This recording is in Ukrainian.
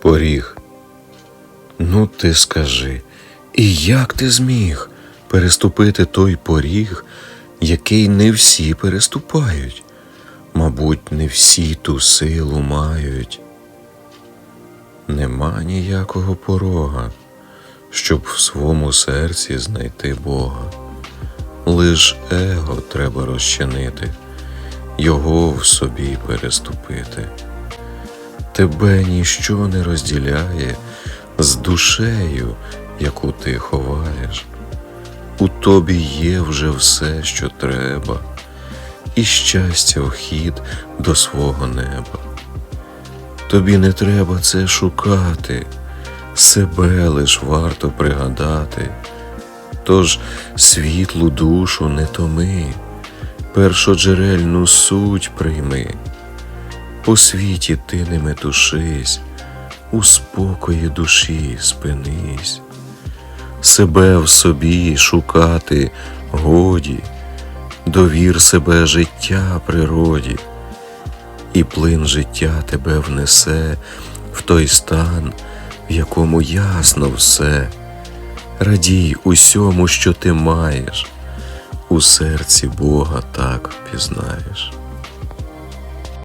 Поріг. Ну, ти скажи, і як ти зміг переступити той поріг, який не всі переступають? Мабуть, не всі ту силу мають. Нема ніякого порога, щоб в своєму серці знайти Бога. Лиш его треба розчинити, його в собі переступити. Тебе ніщо не розділяє з душею, яку ти ховаєш. У тобі є вже все, що треба, і щастя вхід до свого неба. Тобі не треба це шукати, себе лиш варто пригадати. Тож світлу душу не томи, першоджерельну суть прийми. По світі ти не метушись, у спокої душі спинись, себе в собі шукати годі, довір себе життя природі, і плин життя тебе внесе в той стан, в якому ясно все. Радій усьому, що ти маєш, у серці Бога так пізнаєш.